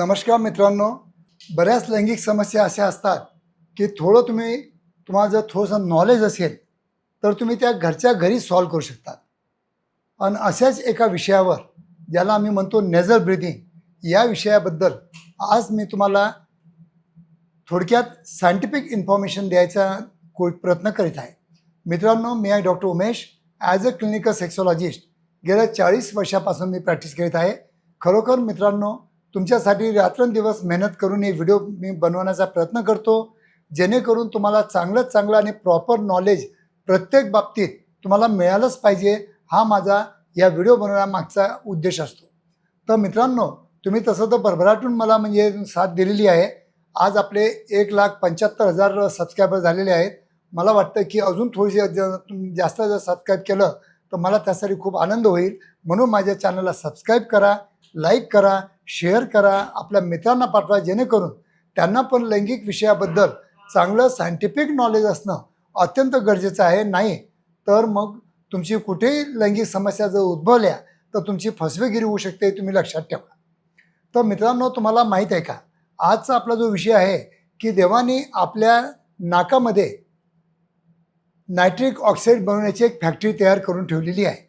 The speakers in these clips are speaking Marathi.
नमस्कार मित्रांनो बऱ्याच लैंगिक समस्या अशा असतात की थोडं तुम्ही तुम्हाला जर थोडंसं नॉलेज असेल तर तुम्ही त्या घरच्या घरी सॉल्व करू शकतात. आणि अशाच एका विषयावर ज्याला आम्ही म्हणतो नेझल ब्रिदिंग या विषयाबद्दल आज मी तुम्हाला थोडक्यात सायंटिफिक इन्फॉर्मेशन द्यायचा को प्रयत्न करीत आहे. मित्रांनो मी आहे doctor Umesh. As a clinical sexologist गेल्या चाळीस वर्षापासून मी प्रॅक्टिस करीत आहे. खरोखर मित्रांनो तुमच्यासाठी रात्रंदिवस मेहनत करून हे व्हिडिओ मी बनवण्याचा प्रयत्न करतो. जेणेकरून तुम्हाला चांगलं चांगलं आणि प्रॉपर नॉलेज प्रत्येक बाबतीत तुम्हाला मिळालंच पाहिजे हा माझा या व्हिडिओ बनवण्यामागचा उद्देश असतो. तर मित्रांनो तुम्ही तसं तर भरभराटून मला म्हणजे साथ दिलेली आहे. आज आपले एक लाख पंच्याहत्तर हजार सबस्क्रायबर झालेले आहेत. मला वाटतं की अजून थोडीशी जास्त जर सबस्क्राईब केलं तर मला त्यासाठी खूप आनंद होईल. म्हणून माझ्या चॅनलला सबस्क्राईब करा लाईक करा शेअर करा आपल्या मित्रांना पाठवा जेणेकरून त्यांना पण लैंगिक विषयाबद्दल चांगलं सायंटिफिक नॉलेज असणं अत्यंत गरजेचं आहे. नाही तर मग तुमची कुठेही लैंगिक समस्या जर उद्भवल्या तर तुमची फसवेगिरी होऊ शकते तुम्ही लक्षात ठेवा. तर मित्रांनो तुम्हाला माहीत आहे का आजचा आपला जो विषय आहे की देवाने आपल्या नाकामध्ये नायट्रिक ऑक्साईड बनवण्याची एक फॅक्टरी तयार करून ठेवलेली आहे.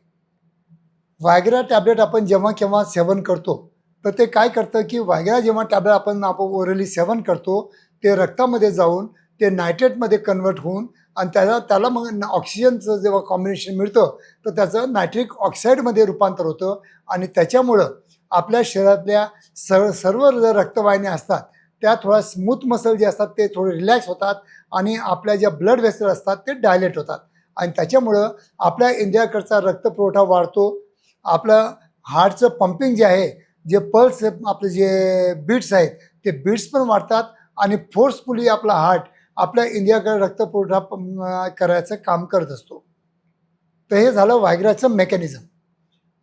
वायग्रा टॅबलेट आपण जेव्हा केव्हा सेवन करतो तर ते काय करतं की वायग्रा जेव्हा टॅबलेट आपण आपण ओरली सेवन करतो ते रक्तामध्ये जाऊन ते नायट्रेटमध्ये कन्वर्ट होऊन आणि त्याला त्याला मग ऑक्सिजनचं जेव्हा कॉम्बिनेशन मिळतं तर त्याचं नायट्रिक ऑक्साईडमध्ये रूपांतर होतं आणि त्याच्यामुळं आपल्या शरीरातल्या सर्व सर्व ज्या रक्तवाहिन्या असतात त्या थोडा स्मूथ मसल जे असतात ते थोडे रिलॅक्स होतात आणि आपल्या ज्या ब्लड वेसल असतात ते डायलेट होतात. आणि त्याच्यामुळं आपल्या इंडियाकडचा रक्तपुरवठा वाढतो आपलं हार्टचं पंपिंग जे आहे जे पल्स आपले जे बीट्स आहेत ते बीट्स पण वाढतात आणि फोर्सफुली आपला हार्ट आपल्या इंडियाकडे रक्तपुरवठा करायचं काम करत असतो. तर हे झालं वायग्राचं मेकॅनिझम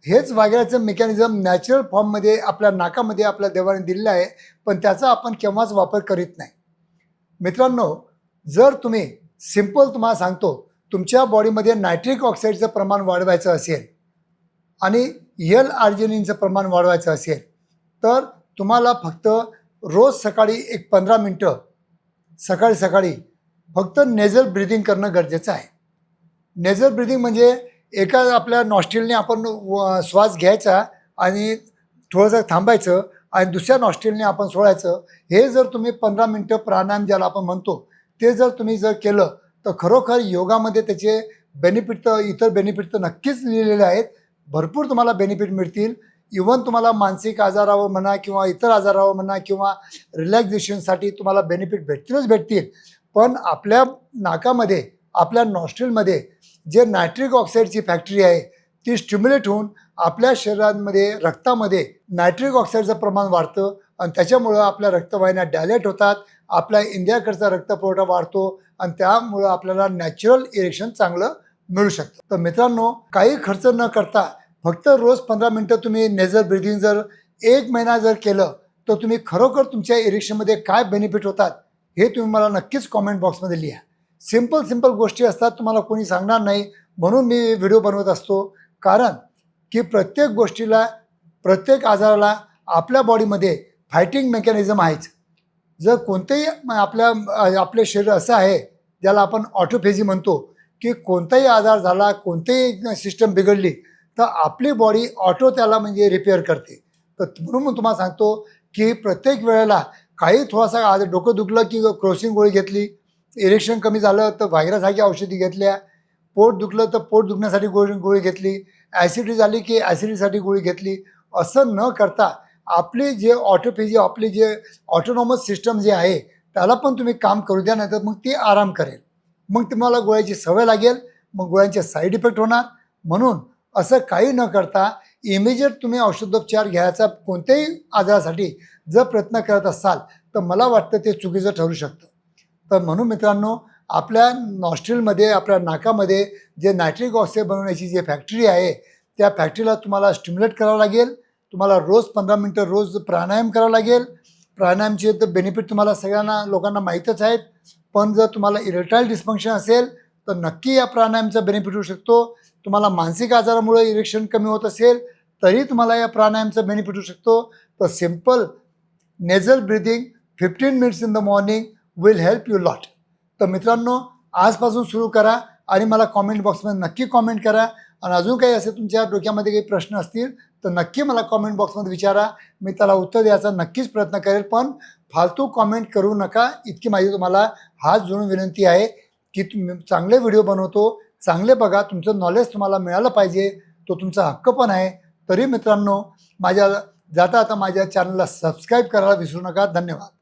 हेच वायग्राचं मेकॅनिझम नॅचरल फॉर्ममध्ये आपल्या नाकामध्ये आपल्या देवाने दिलेलं आहे पण त्याचा आपण केव्हाच वापर करीत नाही. मित्रांनो जर तुम्ही सिंपल तुम्हाला सांगतो तुमच्या बॉडीमध्ये नायट्रिक ऑक्साईडचं प्रमाण वाढवायचं असेल आणि यल आर्जेनिनचं प्रमाण वाढवायचं असेल तर तुम्हाला फक्त रोज सकाळी एक पंधरा मिनटं सकाळी सकाळी फक्त नेझल ब्रिदिंग करणं गरजेचं आहे. नेझल ब्रिदिंग म्हणजे एका आपल्या नॉस्ट्रिलने आपण व- श्वास घ्यायचा आणि थोडंसं थांबायचं आणि दुसऱ्या नॉस्ट्रिलने आपण सोडायचं. हे जर तुम्ही पंधरा मिनटं प्राणायाम ज्याला आपण म्हणतो ते जर तुम्ही जर केलं तर खरोखर योगामध्ये त्याचे बेनिफिट तर इतर बेनिफिट तर नक्कीच लिहिलेले आहेत. भरपूर तुम्हाला बेनिफिट मिळतील. इवन तुम्हाला मानसिक आजारावर म्हणा किंवा इतर आजारावर म्हणा किंवा रिलॅक्झेशनसाठी तुम्हाला बेनिफिट भेटतीलच भेटतील. पण आपल्या नाकामध्ये आपल्या नॉस्ट्रीलमध्ये जे नायट्रिक ऑक्साईडची फॅक्टरी आहे ती स्टिम्युलेट होऊन आपल्या शरीरामध्ये रक्तामध्ये नायट्रिक ऑक्साईडचं प्रमाण वाढतं आणि त्याच्यामुळं आपल्या रक्तवाहिन्या डायलेट होतात. आपल्या इंडियाकडचा रक्तपुरवठा वाढतो आणि त्यामुळं आपल्याला नॅचरल इरेक्शन चांगलं मिळू शकतं. तर मित्रांनो काही खर्च न करता फक्त रोज पंधरा मिनटं तुम्ही नेझर ब्रिदिंग जर एक महिना जर केलं तर तुम्ही खरोखर तुमच्या इरेक्शनमध्ये काय बेनिफिट होतात हे तुम्ही मला नक्कीच कॉमेंट बॉक्समध्ये लिहा. सिंपल सिंपल गोष्टी असतात तुम्हाला कोणी सांगणार नाही म्हणून मी व्हिडिओ बनवत असतो. कारण की प्रत्येक गोष्टीला प्रत्येक आजाराला आपल्या बॉडीमध्ये फायटिंग मेकॅनिझम आहेच. जर कोणतेही आपल्या आपले शरीर असं आहे ज्याला आपण ऑटोफेजी म्हणतो की कोणताही आजार झाला कोणतेही सिस्टम बिघडली तर आपली बॉडी ऑटो त्याला म्हणजे रिपेअर करते. तर म्हणून मी तुम्हाला सांगतो की प्रत्येक वेळेला काही थोडासा आज डोकं दुखलं की क्रोसिंग गोळी घेतली इरेक्शन कमी झालं तर व्हायरससारखी औषधी घेतल्या पोट दुखलं तर पोट दुखण्यासाठी गोळी गोळी घेतली ॲसिडिटी झाली की ॲसिडिटीसाठी गोळी घेतली असं न करता आपली जे ऑटोफिजी आपली जे ऑटोनॉमस सिस्टम जे आहे त्याला पण तुम्ही काम करू द्या नाही तर मग ती आराम करेल. मग तुम्हाला गोळ्याची सवय लागेल मग गोळ्यांचे साईड इफेक्ट होणार. म्हणून असं काही न करता इमिजिएट तुम्ही औषधोपचार घ्यायचा कोणत्याही आजारासाठी जर प्रयत्न करत असाल तर मला वाटतं ते चुकीचं ठरू शकतं. तर म्हणून मित्रांनो आपल्या नॉस्ट्रीलमध्ये आपल्या नाकामध्ये जे नायट्रिक ऑक्साईड बनवण्याची जी फॅक्टरी आहे त्या फॅक्टरीला तुम्हाला स्टिम्युलेट करावं लागेल. तुम्हाला रोज पंधरा मिनटं रोज प्राणायाम करावं लागेल. प्राणायामचे तर बेनिफिट तुम्हाला सगळ्यांना लोकांना माहीतच आहेत. पण जर तुम्हाला इरेक्टाईल डिस्फंक्शन असेल तर नक्की या प्राणायामचा बेनिफिट होऊ शकतो. तुम्हाला मानसिक आजारामुळे इरेक्शन कमी होत असेल तरी तुम्हाला या प्राणायामचा बेनिफिट होऊ शकतो. तर simple nasal breathing fifteen minutes in the morning will help you lot तर मित्रांनो आजपासून सुरू करा आणि मला कॉमेंट बॉक्समध्ये नक्की कॉमेंट करा. आणि अजून काही असे तुमच्या डोक्यामध्ये काही प्रश्न असतील तर नक्की मला कॉमेंट बॉक्समध्ये विचारा. मी त्याला उत्तर द्यायचा नक्कीच प्रयत्न करेल पण फालतू कॉमेंट करू नका. इतकी माझी तुम्हाला हात जोडून विनंती आहे की तुम्ही चांगले व्हिडिओ बनवतो चांगले बघा. तुमचं नॉलेज तुम्हाला मिळालं पाहिजे. तो तुमचा हक्क पण आहे. तरी मित्रांनो माझ्या जाता आता माझ्या चॅनलला सबस्क्राईब करायला विसरू नका. धन्यवाद.